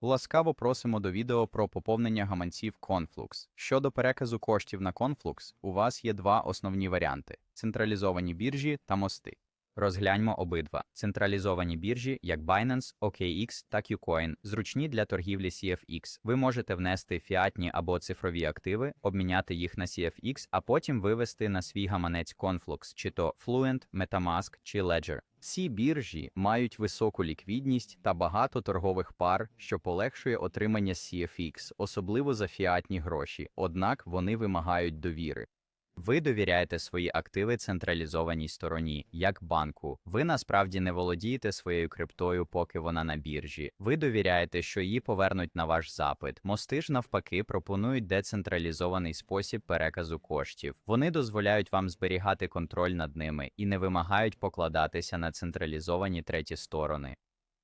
Ласкаво просимо до відео про поповнення гаманців Conflux. Щодо переказу коштів на Conflux, у вас є два основні варіанти: централізовані біржі та мости. Розгляньмо обидва. Централізовані біржі, як Binance, OKX та KuCoin, зручні для торгівлі CFX. Ви можете внести фіатні або цифрові активи, обміняти їх на CFX, а потім вивести на свій гаманець Conflux, чи то Fluent, MetaMask чи Ledger. Ці біржі мають високу ліквідність та багато торгових пар, що полегшує отримання CFX, особливо за фіатні гроші, однак вони вимагають довіри. Ви довіряєте свої активи централізованій стороні, як банку. Ви насправді не володієте своєю криптою, поки вона на біржі. Ви довіряєте, що її повернуть на ваш запит. Мости ж навпаки пропонують децентралізований спосіб переказу коштів. Вони дозволяють вам зберігати контроль над ними і не вимагають покладатися на централізовані треті сторони.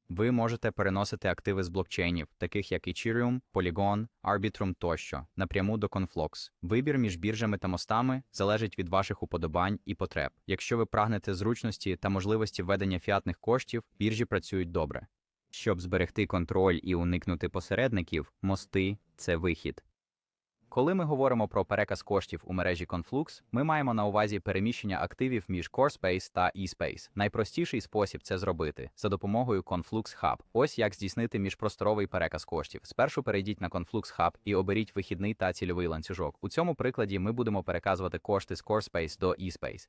Ви можете переносити активи з блокчейнів, таких як Ethereum, Polygon, Arbitrum тощо, напряму до Conflux. Вибір між біржами та мостами залежить від ваших уподобань і потреб. Якщо ви прагнете зручності та можливості введення фіатних коштів, біржі працюють добре. Щоб зберегти контроль і уникнути посередників, мости це вихід. Коли ми говоримо про переказ коштів у мережі Conflux, ми маємо на увазі переміщення активів між CoreSpace та eSpace. Найпростіший спосіб це зробити за допомогою Conflux Hub. Ось як здійснити міжпросторовий переказ коштів. Спершу перейдіть на Conflux Hub і оберіть вихідний та цільовий ланцюжок. У цьому прикладі ми будемо переказувати кошти з CoreSpace до eSpace.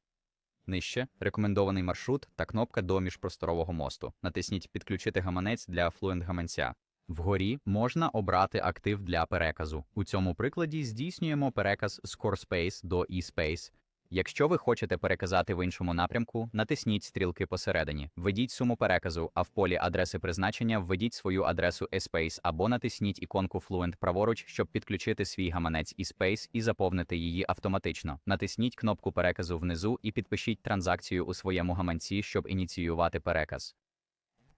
Нижче рекомендований маршрут та кнопка до міжпросторового мосту. Натисніть Підключити гаманець для Fluent гаманця. Вгорі можна обрати актив для переказу. У цьому прикладі здійснюємо переказ з CoreSpace до eSpace. Якщо ви хочете переказати в іншому напрямку, натисніть стрілки посередині, введіть суму переказу, а в полі адреси призначення введіть свою адресу eSpace або натисніть іконку Fluent праворуч, щоб підключити свій гаманець eSpace і заповнити її автоматично. Натисніть кнопку переказу внизу і підпишіть транзакцію у своєму гаманці, щоб ініціювати переказ.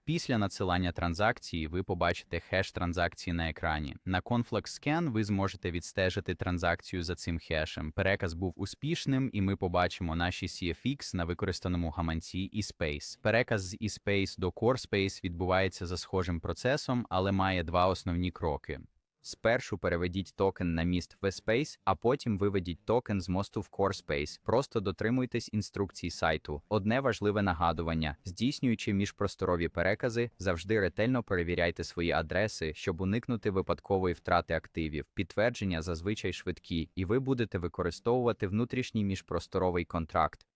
Після надсилання транзакції ви побачите хеш транзакції на екрані. На Conflux Scan ви зможете відстежити транзакцію за цим хешем. Переказ був успішним, і ми побачимо наші CFX на використаному гаманці eSpace. Переказ з eSpace до CoreSpace відбувається за схожим процесом, але має два основні кроки. Спершу переведіть токен на міст в eSpace, а потім виведіть токен з мосту в CoreSpace. Просто дотримуйтесь інструкцій сайту. Одне важливе нагадування: здійснюючи міжпросторові перекази, завжди ретельно перевіряйте свої адреси, щоб уникнути випадкової втрати активів. Підтвердження зазвичай швидкі, і ви будете використовувати внутрішній міжпросторовий контракт.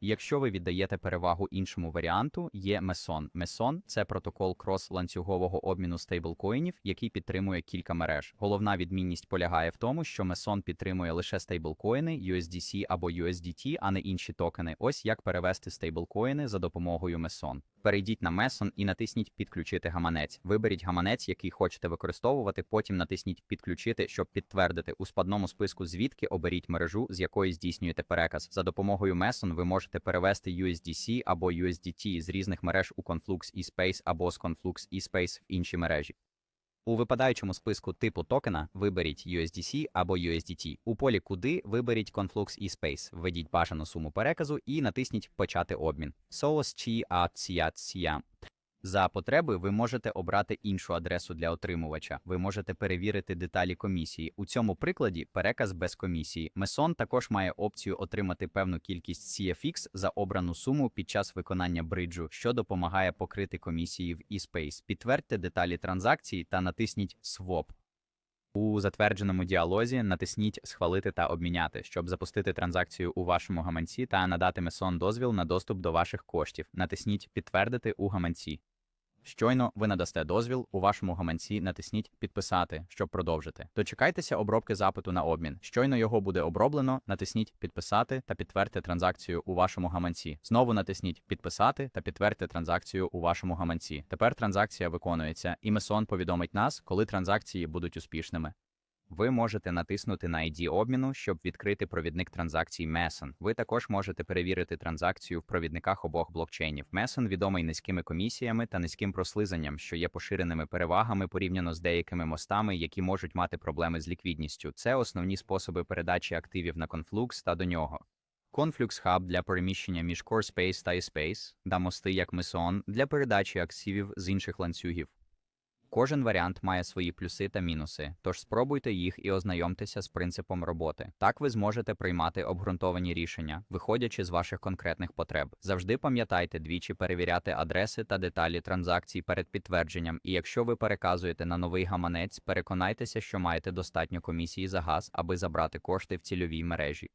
Якщо ви віддаєте перевагу іншому варіанту, є Meson. Meson – це протокол крос-ланцюгового обміну стейблкоїнів, який підтримує кілька мереж. Головна відмінність полягає в тому, що Meson підтримує лише стейблкоїни, USDC або USDT, а не інші токени. Ось як перевести стейблкоїни за допомогою Meson. Перейдіть на Meson і натисніть Підключити гаманець. Виберіть гаманець, який хочете використовувати. Потім натисніть Підключити, щоб підтвердити у спадному списку, звідки оберіть мережу, з якої здійснюєте переказ. За допомогою Meson ви можете перевести USDC або USDT з різних мереж у Conflux eSpace або з Conflux eSpace в інші мережі. У випадаючому списку типу токена виберіть USDC або USDT. У полі Куди виберіть Conflux eSpace, введіть бажану суму переказу і натисніть Почати обмін. Соос чи АЦЯЦЯ. За потреби ви можете обрати іншу адресу для отримувача. Ви можете перевірити деталі комісії. У цьому прикладі переказ без комісії. Meson також має опцію отримати певну кількість CFX за обрану суму під час виконання бриджу, що допомагає покрити комісії в eSpace. Підтвердьте деталі транзакції та натисніть Swap. У затвердженому діалозі натисніть Схвалити та обміняти, щоб запустити транзакцію у вашому гаманці та надати Meson дозвіл на доступ до ваших коштів. Натисніть Підтвердити у гаманці. Щойно ви надасте дозвіл у вашому гаманці, натисніть Підписати, щоб продовжити. Дочекайтеся обробки запиту на обмін. Щойно його буде оброблено, натисніть Підписати та підтвердьте транзакцію у вашому гаманці. Знову натисніть Підписати та підтвердьте транзакцію у вашому гаманці. Тепер транзакція виконується, і Месон повідомить нас, коли транзакції будуть успішними. Ви можете натиснути на ID обміну, щоб відкрити провідник транзакцій Meson. Ви також можете перевірити транзакцію в провідниках обох блокчейнів. Meson відомий низькими комісіями та низьким прослизанням, що є поширеними перевагами порівняно з деякими мостами, які можуть мати проблеми з ліквідністю. Це основні способи передачі активів на Conflux та до нього. Conflux Hub для переміщення між CoreSpace та eSpace, та мости як Meson для передачі активів з інших ланцюгів. Кожен варіант має свої плюси та мінуси, тож спробуйте їх і ознайомтеся з принципом роботи. Так ви зможете приймати обґрунтовані рішення, виходячи з ваших конкретних потреб. Завжди пам'ятайте двічі перевіряти адреси та деталі транзакцій перед підтвердженням. І якщо ви переказуєте на новий гаманець, переконайтеся, що маєте достатньо комісії за газ, аби забрати кошти в цільовій мережі.